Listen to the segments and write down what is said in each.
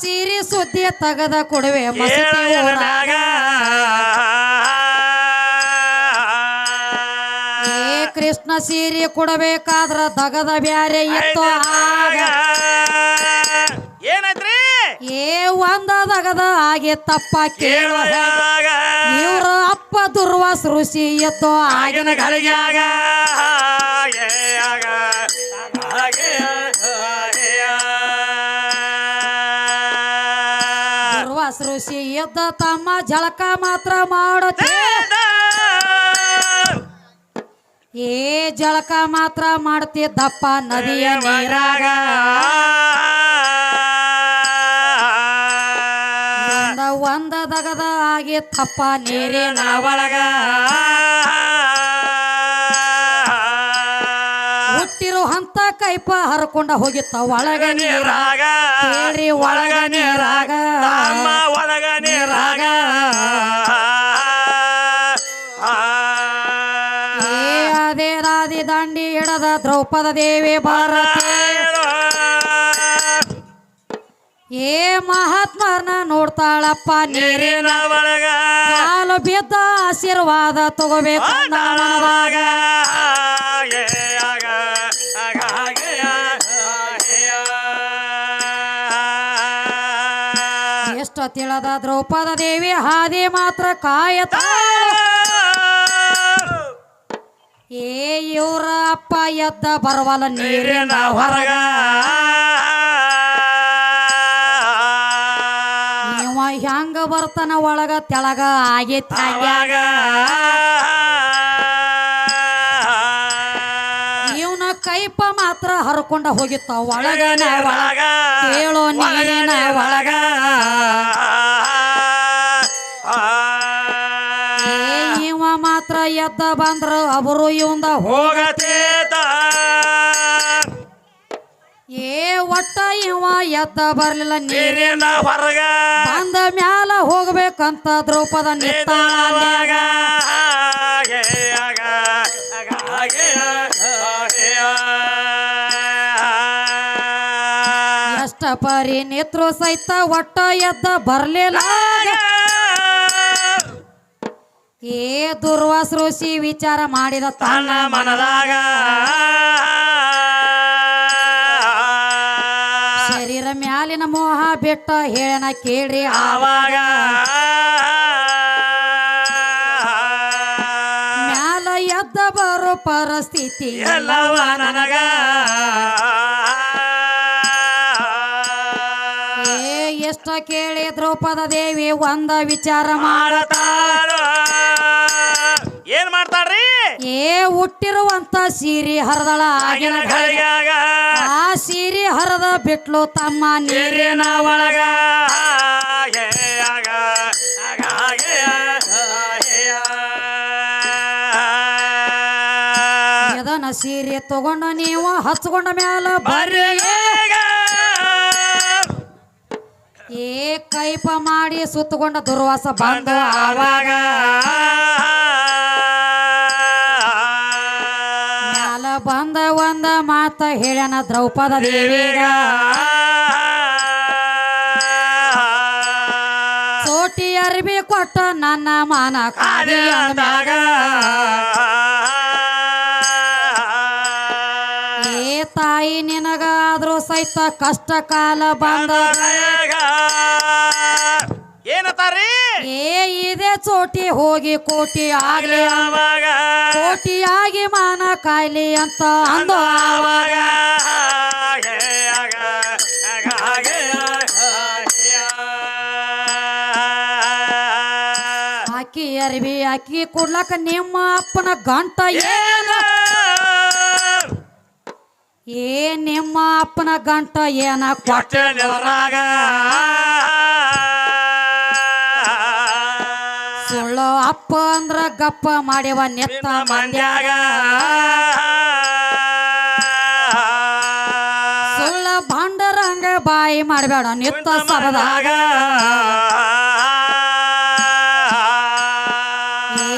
ಸೀರೆ ಸುದ್ದಿ ತಗದ ಕೊಡುವೆ ಮಸೀದಿ ಊರಾಗ ಏ ಕೃಷ್ಣ ಸೀರೆ ಕೊಡಬೇಕಾದ್ರ ದಗದ ಬ್ಯಾರೆ ಇತ್ತು ಆಗ. ಏನೈತ್ರಿ ಏ ಒಂದ ದಗದ ಆಗಿ ತಪ್ಪ ಕೇಳುವ ಇವ್ರ ಅಪ್ಪ ದುರ್ವಾಸ ಋಷಿ ಎತ್ತು ಆಗಿನ ಆಗಿನ ಗಳಿಗ್ಯಾಗ ಋಷಿ ಎದ್ದ ತಮ್ಮ ಜಳಕ ಮಾತ್ರ ಮಾಡುತ್ತೆ. ಏ ಜಳಕ ಮಾತ್ರ ಮಾಡ್ತಿದ್ದಪ್ಪ ನದಿಯ ನೀರಾಗ. ಒಂದ ದಗದ ಆಗಿ ತಪ್ಪ ನೀರಿನ ಒಳಗ. ಹುಟ್ಟಿರೋ ಹಂತ ಕೈಪ ಹರ್ಕೊಂಡ ಹೋಗಿತ್ತ. ಒಳಗ ನೀರಾಗ. ಕೇಳ್ರಿ ಒಳಗ ನೀರಾಗ. ತಮ್ಮ ಒಳಗ ನೀರಾಗ. ಏ ಅದೇ ರಾದಿ ದಂಡಿ ಹಿಡದ ದ್ರೌಪದ ದೇವಿ ಭಾರತ. ಏ ಮಹಾತ್ಮರನ್ನ ನೋಡ್ತಾಳಪ್ಪ ನೀರಿ ನೀರಿನ ಒಳಗ. ಕಾಲು ಬಿದ್ದ ಆಶೀರ್ವಾದ ತಗೋಬೇಕು ನಾಳಾಗ ಏ ಎಷ್ಟು ತಿಳದ ದ್ರೌಪದ ದೇವಿ ಹಾದಿ ಮಾತ್ರ ಕಾಯತ. ಏ ಇವ್ರ ಅಪ್ಪ ಎದ್ದ ಬರವಲ್ಲ ನೀರಿನ ಹೊರಗ. ಇವ ಹೆಂಗ ಬರ್ತನ ಒಳಗ ತೆಳಗ ಆಗೈತಿ ಕೈಪ ಮಾತ್ರ ಹರ್ಕೊಂಡ ಹೋಗಿತ್ತ. ಒಳಗನ ಒಳಗ. ಕೇಳೋ ನೀರಿನ ಒಳಗ. ಇವ ಮಾತ್ರ ಎದ್ದ ಬಂದ್ರ ಅವರು ಇವಂದ ಹೋಗತೇತ ಏ ಒಟ್ಟ ಇವ ಎದ್ದ ಬರ್ಲಿಲ್ಲ ನೀರಿ ನೀರಿನ ಹೊರಗ. ಬಂದ ಮ್ಯಾಲ ಹೋಗ್ಬೇಕಂತ ದ್ರೌಪದ ನಿತ್ತಾಳ ಪರಿ ನೇತ್ರ ಸಹಿತ ಒಟ್ಟ ಎದ್ದ ಬರ್ಲಿಲ್ಲ ಏ ದುರ್ವಾಸ ಋಷಿ ವಿಚಾರ ಮಾಡಿದ ತನ್ನ ಮನದಾಗ. ಶರೀರ ಮ್ಯಾಲಿನ ಮೋಹ ಬಿಟ್ಟ ಹೇಳನ ಕೇಳ್ರಿ ಆವಾಗ. ಮ್ಯಾಲ ಎದ್ದ ಬರೋ ಪರಿಸ್ಥಿತಿ ಎಲ್ಲವ ನನಗ. ದ್ರೌಪದ ದೇವಿ ಒಂದ ವಿಚಾರ ಮಾಡತಾರ. ಏನ್ ಮಾಡ್ತಾರ್ರಿ? ಏ ಹುಟ್ಟಿರುವಂತ ಸೀರೆ ಹರದಳ ಆಗಿನ ಗಳಿಗ್ಯಾಗ ಆ ಸೀರೆ ಹರದ ಬಿಟ್ಲು ತಮ್ಮ ನೀರಿನ ನೀರಿನ ಒಳಗ ಆಗ ಆಗ ಎದನ ಸೀರೆ ತಗೊಂಡ ನೀವು ಹಚ್ಕೊಂಡ ಮ್ಯಾಲ ಬರ್ರಿ. ಏ ಕೈಪ ಮಾಡಿ ಸುತ್ತಕೊಂಡ ದುರ್ವಾಸ ಬಂದ ಆವಾಗ ಮ್ಯಾಲ ಬಂದ ಒಂದ ಮಾತ ಹೇಳ್ಯಾನ ದ್ರೌಪದ ದೇವಿಗ. ಸೋಟಿ ಅರ್ಬಿ ಕೊಟ್ಟ ನನ್ನ ಮಾನ ಕಾದಿ ತಾಯಿ ನಿನಗಾದ್ರೂ ಸಹಿತ ಕಷ್ಟ ಕಾಲ ಬಂದ ಏನತಾರಿ? ಏ ಇದೆ ಚೋಟಿ ಹೋಗಿ ಕೋಟಿ ಆಗ್ಲಿ ಅವಾಗ ಕೋಟಿ ಆಗಿ ಮಾನ ಕಾಯ್ಲಿ ಅಂತ ಅಂದು. ಆವಾಗ. ಅಕ್ಕಿ ಅರಿವಿ ಅಕ್ಕಿ ಕೊಡ್ಲಕ್ಕ ನಿಮ್ಮ ಅಪ್ಪನ ಗಂಟ ಏನ ಏ ನಿಮ್ಮ ಅಪ್ಪನ ಗಂಟ ಏನ ಕೊಟ್ಟಾಗ ಸುಳ್ಳು ಅಪ್ಪ ಅಂದ್ರ ಗಪ್ಪ ಮಾಡಿವ ನೆತ್ತ ಮಂಡ್ಯಾಗ. ಮಂದ್ಯಾಗ ಸುಳ್ಳ ಭಾಂಡರಂಗ ಬಾಯಿ ಮಾಡಬೇಡ ನೆತ್ತ ಸರದಾಗ.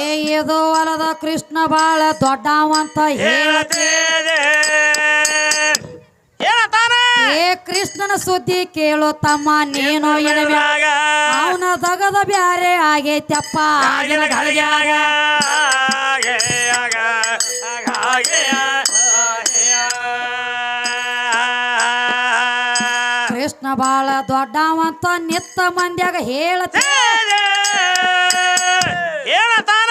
ಏ ಇದು ಹೊಲದ ಕೃಷ್ಣ ಬಾಳ ದೊಡ್ಡವಂತ ಹೇಳ ಸುದ್ದಿ ಕೇಳೋ ತಮ್ಮ ನೀನು ಅವನ ದಗದ ಬ್ಯಾರೆ ಗಳಿಗ್ಯಾಗ ಕೃಷ್ಣ ಬಾಳ ದೊಡ್ಡವಂತ ನಿತ್ತ ಮಂದ್ಯಾಗ ಹೇಳತ ಹೇಳತಾನ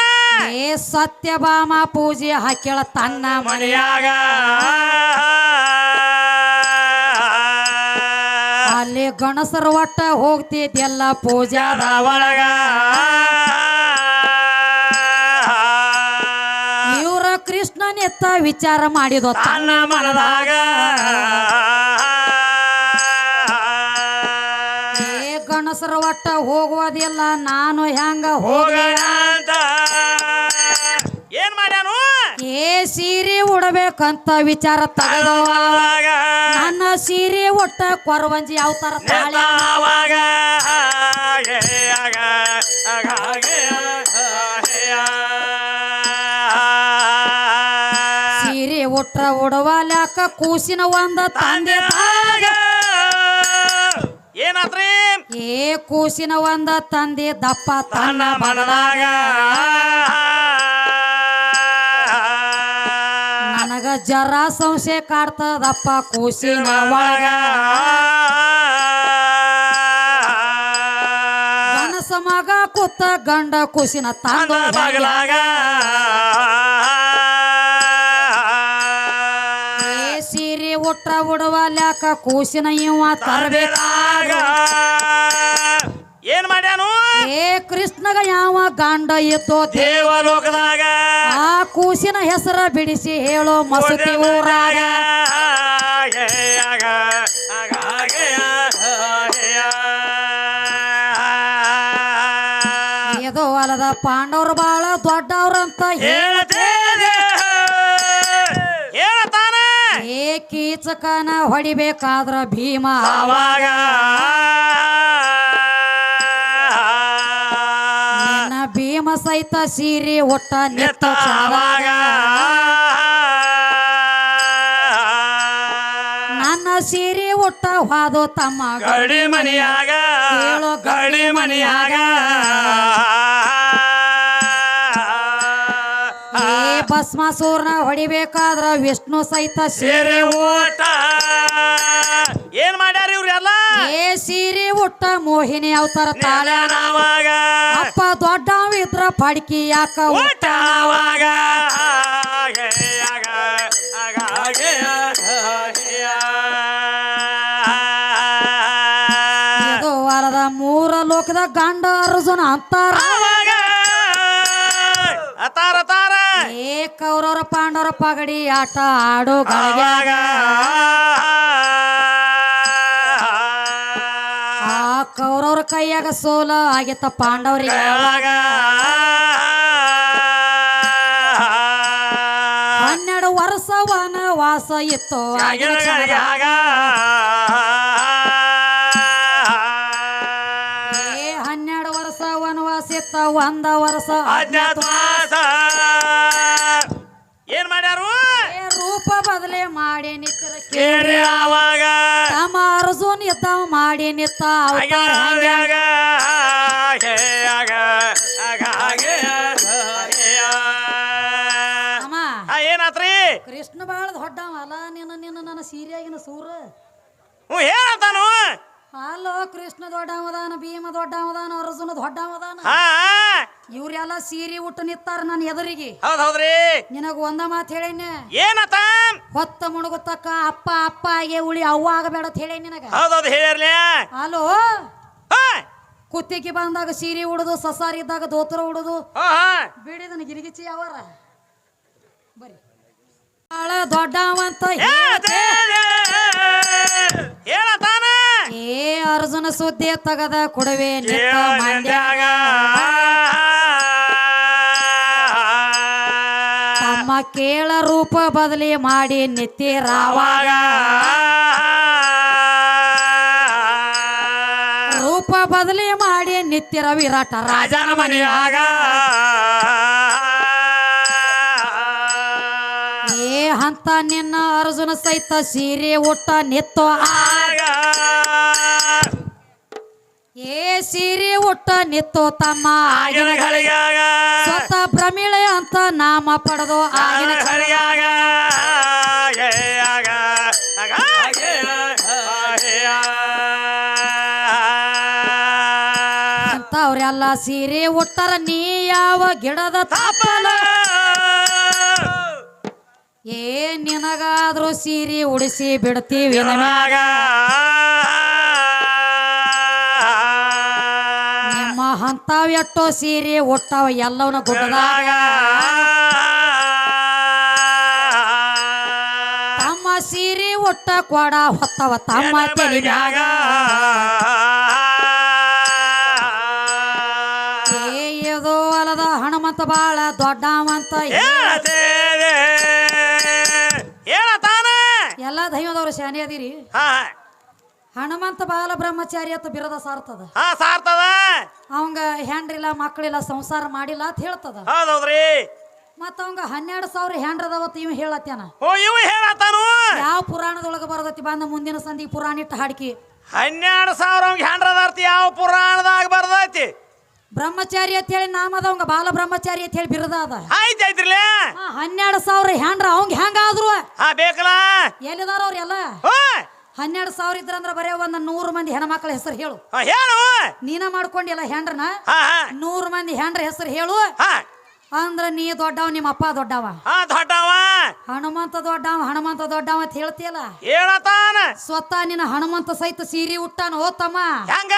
ಏ ಸತ್ಯಭಾಮ ಪೂಜೆ ಹಾಕಿಳ ತನ್ನ ಮನೆಯಾಗ. ಗಣಸರ ಒಟ್ಟ ಎಲ್ಲ ಪೂಜಾದ ಒಳಗ. ಇವ್ರ ಕೃಷ್ಣನೆತ್ತ ವಿಚಾರ ಮಾಡಿದ ತನ್ನ ಮನದಾಗ. ಏ ಗಣಸರ ಒಟ್ಟ ಹೋಗುವುದಿಲ್ಲ ನಾನು ಹೆಂಗ ಹೋಗ ಹೋಗೋಣ. ಏ ಸೀರೆ ಉಡಬೇಕಂತ ವಿಚಾರ ತಗದವ ನನ್ನ ಸೀರೆ ಉಟ್ಟ ಕೊರವಂಜಿ ಯಾವ ತರ ತಾಳಿ ಸೀರೆ ಉಟ್ರ ಉಡವಾಲ್ಯಾಕ ಕೂಸಿನ ಒಂದ ತಂದೆ ಏನಾದ್ರಿ ಏ ಕೂಸಿನ ಒಂದ ತಂದೆ ದಪ್ಪ ತನ್ನ ತನ್ನ ಮನದಾಗ. ಜರ ಸಂಶಯ ಕಾಡ್ತದಪ್ಪ ಕೂಸಿನ ಒಳಗ ಮಗ ಕೂತ ಗಂಡ ಕೂಸಿನ ತಂದ ಬಾಗಲಾಗ. ಸೀರೆ ಉಡುವ ಉಡವಾಲ್ಯಾಕ ಕೂಸಿನ ಇವ ತರಬೇಕಾಗ. ಏನ್ ಮಾಡ್ಯಾನು? ಏ ಕೃಷ್ಣಗ ಯಾವ ಗಾಂಡ ಇತ್ತು ದೇವಲೋಕದಾಗ. ಆ ಕೂಸಿನ ಹೆಸರ ಬಿಡಿಸಿ ಹೇಳೋ ಮಸತಿ ಊರಾಗ. ಇದು ಅಲ್ಲದ ಪಾಂಡವ್ರು ಬಾಳ ದೊಡ್ಡವ್ರಂತ ಹೇಳ ಹೇಳತಾನ. ಏ ಕೀಚಕನ ಹೊಡಿಬೇಕಾದ್ರ ಭೀಮ ಅವಾಗ ಸಹಿತ ಸೀರೆ ಒಟ್ಟ ನಿತ್ತ ಚಾರಾಗ ನನ್ನ ಸೀರೆ ಒಟ್ಟ ಹಾದು ತಮ್ಮ ಗಡಿ ಮನೆಯಾಗ. ಕೇಳೋ ಗಡಿ ಮನೆಯಾಗ. ಏ ಭಸ್ಮಾಸೂರ್ನ ಹೊಡಿಬೇಕಾದ್ರ ವಿಷ್ಣು ಸಹಿತ ಸೀರೆ ಓಟ. ಏನ್ ಇವ್ರೆಲ್ಲ ಏ ಸೀರೆ ಉಟ್ಟ ಮೋಹಿನಿ ಅವತಾರ ತಾಳ. ನಾವಾಗ. ಅಪ್ಪ ದೊಡ್ಡವ ಇದ್ರ ಪಡ್ಕಿ ಯಾಕ ಓಟ ಆವಾಗ ಆಗೆ ಆಗ ಆಗೆ ಇದು ವಾರದ ಮೂರ ಲೋಕದ ಗಂಡ ಅರ್ಜುನ ಅಂತಾರ. ಆವಾಗ ಅತಾರ ತಾರ ಏ ಕೌರವರ ಪಾಂಡವರ ಪಗಡಿ ಆಟ ಆಡೋ ಗಳಿಗೆ. ಆವಾಗ ಕೈಯಾಗ ಸೋಲ ಆಗಿತ್ತ ಪಾಂಡವರಿಗೆ. ಹನ್ನೆರಡು ವರ್ಷ ವನವಾಸ ಇತ್ತು. ಹನ್ನೆರಡು ವರ್ಷ ವನವಾಸ ಇತ್ತ ಒಂದ ವರ್ಷ. ಏನ್ ಮಾಡ್ಯಾರು? ಏ ರೂಪ ಬದಲೇ ಮಾಡಿ ನಿತ್ತರ ಕೇಳಿ ಆವಾಗ. ಅರ್ಜುನ್ ಮಾಡಿ ನಿತ್ತ ಅವತಾರ ಹೆಂಗೆ? ಆಗ ಆಗೆ ಆಗ ಆಗ ಆಗೆ ಅಮ್ಮ. ಏನಾತ್ರಿ? ಕೃಷ್ಣ ಬಾಳ ದೊಡ್ಡವ ಅಲ್ಲ ನಿನ್ನ ನಿನ್ನ ನನ್ನ ಸೀರೆಯಾಗಿನ ಸೂರ. ಹ್ಞೂ ಹೇಳಂತಾನು ಅಲ್ಲೋ ಕೃಷ್ಣ ದೊಡ್ಡವದಾನ ಭೀಮ ದೊಡ್ಡವದಾನ ಅರ್ಜುನ ದೊಡ್ಡವದಾನ. ಹಾ ಇವ್ರೆಲ್ಲ ಸೀರೆ ಉಟ್ಟು ನಿತ್ತಾರ ನನ್ನ ಎದುರಿಗೆ. ಹೌದ್ ಹೌದ್ರಿ. ನಿನಗ ಒಂದ ಮಾತು ಹೇಳೇನೆ. ಏನತ್ತ ಹೊತ್ತ ಮುಣಗುತ್ತಕ್ಕ ಅಪ್ಪ ಅಪ್ಪ ಆಗಿ ಉಳಿ ಅವ್ವ ಆಗಬೇಡ ಅಂತ ಹೇಳೇನಿ ನಿನಗ. ಹೌದೌದು ಹೇಳಿರ್ಲಿ ಅಲೋ? ಹಾ. ಕುತ್ತಿಗೆ ಬಂದಾಗ ಸೀರೆ ಉಡುದು ಸಸಾರಿ ಇದ್ದಾಗ ದೋತ್ರ ಉಡುದು. ಹಾ ಹಾ. ಬಿಡಿದನ ಗಿರಿಗಿಚ್ಚಿ ಅವರ ಬರಿ. ಬಹಳ ದೊಡ್ಡವಂತ ಹೇಳ್ತೆ. ಹೇಳತಾನ ಅರ್ಜುನ ಸುದ್ದಿ ತಗದ ಕೊಡವೆ ನಿತ್ತ ಮಂಡ್ಯಾಗ ತಮ್ಮ ಕೇಳ ರೂಪ ಬದಲಿ ಮಾಡಿ ನಿತ್ತಿರಾವಾಗ ರೂಪ ಬದಲಿ ಮಾಡಿ ನಿತ್ಯರ ವಿರಾಟ ರಾಜ ರಾಜನ ಮನೆಯಾಗ ಏ ಅಂತ ನಿನ್ನ ಅರ್ಜುನ ಸಹಿತ ಸೀರೆ ಊಟ ನಿತ್ತೋ ಆಗ. ಏ ಸೀರೆ ಊಟ ನಿತ್ತು ತಮ್ಮ ಆಗಿನ ಗಳಿಗಾಗ. ಸ್ವತ ಪ್ರಮಿಳೆ ಅಂತ ನಾಮ ಪಡೆದು ಆಗಿನ ಗಳಿಗಾಗ. ಏ ಆಗ. ಆಗ. ಏ ಆಗ. ಅಂತ ಅವ್ರೆಲ್ಲ ಸೀರೆ ಉಟ್ಟಾರ ನೀ ಯಾವ ಗಿಡದ ತಾಪಲ ಏ ನಿನಗಾದ್ರೂ ಸೀರೆ ಉಡಿಸಿ ಬಿಡ್ತೀವಿ ನಮಗ ಹಂತಾವ್ ಎಟ್ಟೋ ಸೀರೆ ಒಟ್ಟಾವ ಎಲ್ಲವನ್ನ ಗುಡ್ಡದಾಗ. ತಮ್ಮ ಸೀರೆ ಒಟ್ಟ ಕೊಡ ಹೊತ್ತವ ತಮ್ಮ ತಲೆ ಏದೋ ಅಲದ ಹನುಮಂತ ಬಾಳ ದೊಡ್ಡವಂತ ಎಲ್ಲ ದೈವದವ್ರು ಶಾನೆ ಅದೀರಿ. ಹಾ. ಹನುಮಂತ ಬಾಲ ಬ್ರಹ್ಮಚಾರಿ ಅಂತ ಬಿರದ ಸಾರ್ತದ. ಹಾ ಸಾರ್ತದ. ಅವಂಗ ಹೆಂಡ್ರಿಲ್ಲ ಮಕ್ಕಳಿಲ್ಲ ಸಂಸಾರ ಮಾಡಿಲ್ಲ ಅಂತ ಹೇಳ್ತದ. ಹೌದೌದ್ರಿ. ಮತ್ತ ಅವಂಗ ಹನ್ನೆರಡು ಸಾವಿರ ಹೆಂಡ್ರದವತ್ತು ಇವ್ ಹೇಳತ್ತೇನ. ಓ ಇವು ಹೇಳತಾನು ಯಾವ ಪುರಾಣದೊಳಗ ಬರದತಿ ಬಂದ ಮುಂದಿನ ಸಂದಿಗೆ ಪುರಾಣ ಇಟ್ಟ ಹಾಡ್ಕಿ. ಹನ್ನೆರಡು ಸಾವಿರ ಅವ್ನಿಗೆ ಹೆಂಡ್ರದಾರ್ತಿ ಯಾವ ಪುರಾಣದಾಗ ಬರ್ದೈತಿ? ಬ್ರಹ್ಮಚಾರಿ ಅಂತ ಹೇಳಿ ನಾಮದ ಅವಂಗ ಬಾಲ ಬ್ರಹ್ಮಚಾರಿ ಅಂತ ಹೇಳಿ ಬಿರದ ಅದ. ಆಯ್ತು ಹನ್ನೆರಡು ಸಾವಿರ ಹೆಂಡ್ರ ಅವಂಗ ಹೆಂಗಾದ್ರು. ಹಾ ಬೇಕಲ್ಲ. ಎಲ್ಲಿದಾರ ಅವ್ರೆಲ್ಲ? ಹೋ. ಹನ್ನೆರಡು ಸಾವಿರ ಇದ್ರಂದ್ರ ಬರೇ ಒಂದ್ ನೂರು ಮಂದಿ ಹೆಣ್ಮಕ್ಳ ಹೆಸರು ಹೇಳು. ಹಾ, ಹೇಳು. ನೀನ ಮಾಡ್ಕೊಂಡಿಲ್ಲ ಹೆಂಡ್ರನ? ಹಾ ಹಾ. ನೂರು ಮಂದಿ ಹೆಂಡ್ರ ಹೆಸರು ಹೇಳು. ಹಾ. ಅಂದ್ರ ನೀ ದೊಡ್ಡವ ನಿಮ್ಮ ಅಪ್ಪ ದೊಡ್ಡವ. ಹಾ ದೊಡ್ಡವ. ಹನುಮಂತ ದೊಡ್ಡವ ಹನುಮಂತ ದೊಡ್ಡವ ಅಂತ ಹೇಳ್ತಿಯಲ್ಲ? ಹೇಳತಾನ. ಸ್ವತಃ ನಿನ್ನ ಹನುಮಂತ ಸಹಿತ ಸೀರೆ ಉಟ್ಟಾನ ಓತಮ್ಮ ಹೆಂಗ?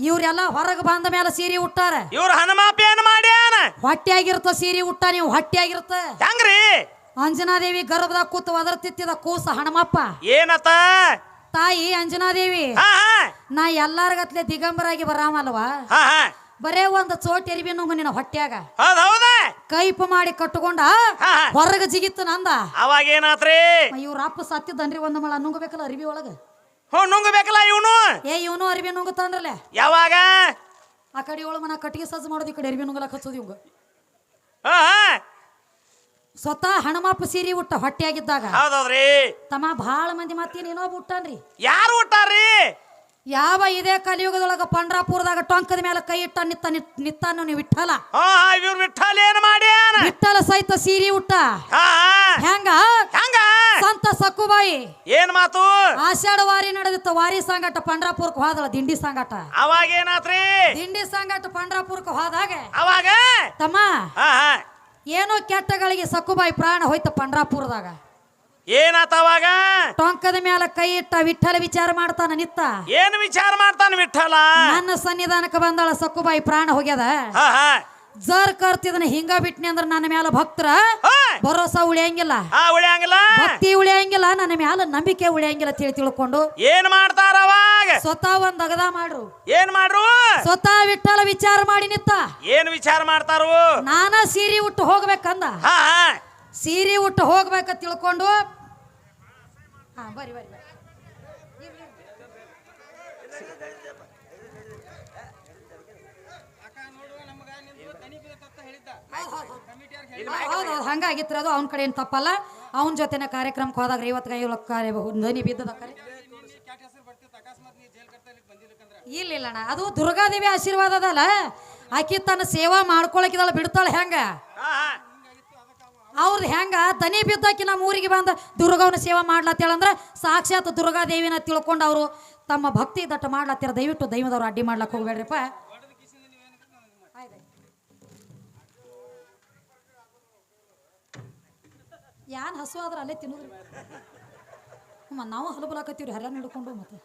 ಇವ್ರೆಲ್ಲ ಹೊರಗೆ ಬಂದ ಮೇಲೆ ಸೀರೆ ಉಟ್ಟಾರ. ಇವ್ರ ಹನುಮಾಪ ಏನ್ ಮಾಡ್ಯಾನ? ಹೊಟ್ಟೆಯಾಗಿರ್ತ ಸೀರೆ ಉಟ್ಟ ನೀವು ಹೊಟ್ಟೆಯಾಗಿರ್ತ ಹೆಂಗ್ರಿ? ಅಂಜನಾದೇವಿ ಗರ್ಭದ ಕೂತು ಒದರ್ತಿತ್ತಿದ ಕೂಸ ಹಣಮಪ್ಪ. ಏನತ್ತ? ತಾಯಿ ಅಂಜನಾದೇವಿ ನಾ ಎಲ್ಲಾರ್ಗತ್ಲೆ ದಿಗಂಬರಾಗಿ ಬರಾಮಲ್ವಾ? ಬರೇ ಒಂದು ಚೋಟ್ ಎರಿಬಿ ನುಂಗು ನಿನ್ನ ಹೊಟ್ಯಾಗ. ಕೈಪ ಮಾಡಿ ಕಟ್ಟಕೊಂಡ. ಹೊರಗ ಜಿಗಿತ್ತು ನಂದ. ಅವಾಗ ಏನಾತ್ರಿ? ಇವ್ರ ಅಪ್ಪ ಸತ್ತಿದ್ದನ್ರಿ ಒಂದು ಮಳ ನುಂಗಬೇಕಲ್ಲ ಅರಿವಿ ಒಳಗ? ಹ್ಞೂ ನುಂಗಬೇಕಲ್ಲ ಇವನು? ಏ ಇವನು ಅರಿವಿ ನುಂಗುತ್ತಾನ್ರಲ್ಲ? ಯಾವಾಗ? ಆ ಕಡೆ ಒಳಗ ಮನ ಕಟ್ಟಿಗೆ ಸಜ್ಜು ಮಾಡೋದು ಈ ಕಡೆ ಅರಿವಿ ನುಂಗಲಕ್ ಹಚ್ಚೋದು ಇವಂಗ. ಸ್ವತಃ ಹಣಮಪ್ಪ ಸೀರೆ ಉಟ್ಟ ಹೊಟ್ಟೆಯಾಗಿದ್ದಾಗ ಹೌದೌದ್ರಿ. ತಮ್ಮ ಬಹಳ ಮಂದಿ ಮತ್ತೇನು ಇನ್ನೊಬ್ಬ ಹುಟ್ಟಾನ್ರಿ ಯಾರು ಹುಟ್ಟಾರ್ರಿ ಯಾವ ಇದೇ ಕಲಿಯುಗದೊಳಗ ಪಂಡ್ರಾಪುರದಾಗ ಟೊಂಕದ ಮೇಲೆ ಕೈ ಇಟ್ಟ ನಿತ್ತ ನಿತ್- ನಿತ್ತಾನು ನೀವು ಹಾ ಇವ್ರ ವಿಠಲ್ ಏನ್ ಮಾಡ್ಯಾನ? ವಿಠಲ ಸಹಿತ ಸೀರೆ ಉಟ್ಟ. ಹಾ ಹೆಂಗ? ಹೆಂಗ? ಸಂತ ಸಕ್ಕುಬಾಯಿ. ಏನ್ ಮಾತು? ಆಷಾಢ ವಾರಿ ನಡೆದಿತ್ತು ವಾರಿ ಸಂಗಟ ಪಂಡ್ರಾಪುರಕ್ಕೆ ಹೋದಳ ದಿಂಡಿ ಸಂಗಟ. ಅವಾಗ ಏನಾತ್ರಿ? ದಿಂಡಿ ಸಂಗಟ ಪಂಡ್ರಾಪುರಕ್ಕೆ ಹೋದಾಗ ಅವಾಗ? ತಮ್ಮ ಏನೋ ಕೆಟ್ಟಗಳಿಗೆ ಸಕ್ಕುಬಾಯಿ ಪ್ರಾಣ ಹೋಯ್ತ ಪಂಡ್ರಾಪುರದಾಗ. ಏನಾತವಾಗ ಟೊಂಕದ ಮೇಲೆ ಕೈ ಇಟ್ಟ ವಿಠಲ ವಿಚಾರ ಮಾಡ್ತಾನ ನಿತ್ತ. ಏನ್ ವಿಚಾರ ಮಾಡ್ತಾನ ವಿಠಲ ನನ್ನ ಸನ್ನಿಧಾನಕ್ಕೆ ಬಂದಾಳ ಸಕ್ಕುಬಾಯಿ ಪ್ರಾಣ ಹೋಗ್ಯದ. ಜರ್ ಕರ್ತಿದನ ಹಿಂಗ ಬಿಟ್ನಿ ಅಂದ್ರ ನನ್ನ ಮ್ಯಾಲ ಭಕ್ತರ ಭರೋಸ ಉಳಿಯಂಗಿಲ್ಲ. ಉಳಿಯಂಗಿಲ್ಲ. ಭಕ್ತಿ ಉಳಿಯಂಗಿಲ್ಲ ನನ್ನ ಮ್ಯಾಲ ನಂಬಿಕೆ ಉಳಿಯಂಗಿಲ್ಲ ತಿಳಿ ತಿಳ್ಕೊಂಡು ಏನ್ ಮಾಡ್ತಾರ ಅವಾಗ? ಸ್ವತಃ ಒಂದ್ ಅಗದ ಮಾಡ್ರು. ಏನ್ ಮಾಡ್ರು? ಸ್ವತಃ ವಿಠಲ ವಿಚಾರ ಮಾಡಿ ನಿತ್ತ ಏನ್ ವಿಚಾರ ಮಾಡ್ತಾರು? ನಾನ ಸೀರೆ ಉಟ್ಟು ಹೋಗ್ಬೇಕಂದ. ಸೀರಿ ಉಟ್ಟು ಹೋಗ್ಬೇಕ ತಿಳ್ಕೊಂಡು ಹಾ ಬರಿ ಬರಿ ಬರ್ರಿ. ಹೌದು ಹೌದು ಹಂಗಾಗಿತ್ರ ಅದು ಅವನ ಕಡೆ ಏನು ತಪ್ಪಲ್ಲ. ಅವನ ಜೊತೆನ ಕಾರ್ಯಕ್ರಮಕ್ಕೆ ಹೋದಾಗ ಐವತ್ತು ಐವತ್ತು ಕಾರ್ಯ ಧ್ವನಿ ಬಿದ್ದದ ಕರೆ. ಇಲ್ಲ ಇಲ್ಲ ಅಣ್ಣ ಅದು ದುರ್ಗಾದೇವಿ ಆಶೀರ್ವಾದ ಅದಲ್ಲ. ಆಕಿ ತನ್ನ ಸೇವಾ ಮಾಡ್ಕೊಳಕಿದಳ ಬಿಡ್ತಾಳೆ ಹೆಂಗ? ಅವ್ರದ್ದು ಹೆಂಗ? ದನಿ ಬಿದ್ದಾಕಿ ನಮ್ಮ ಊರಿಗೆ ಬಂದ ದುರ್ಗವನ ಸೇವಾ ಮಾಡ್ಲತ್ತೇಳಂದ್ರ ಸಾಕ್ಷಾತ್ ದುರ್ಗಾದೇವಿನ ತಿಳ್ಕೊಂಡು ಅವರು ತಮ್ಮ ಭಕ್ತಿ ದಟ್ಟ ಮಾಡ್ಲತ್ತಿರ ದಯವಿಟ್ಟು ದೈವದವ್ರು ಅಡ್ಡಿ ಮಾಡ್ಲಕ್ಕೆ ಹೋಗ್ಬೇಡ್ರಿಪ್ಪ. ಯಾನ್ ಹಸು ಆದ್ರೆ ಅಲ್ಲೇ ತಿನ್ನೋದ್ರಿ. ನಾವು ಹಲಬಲಾಕತ್ತೀವ್ರಿ ಹರ್ಯಾಣ ಹಿಡ್ಕೊಂಡು ಮತ್ತೆ.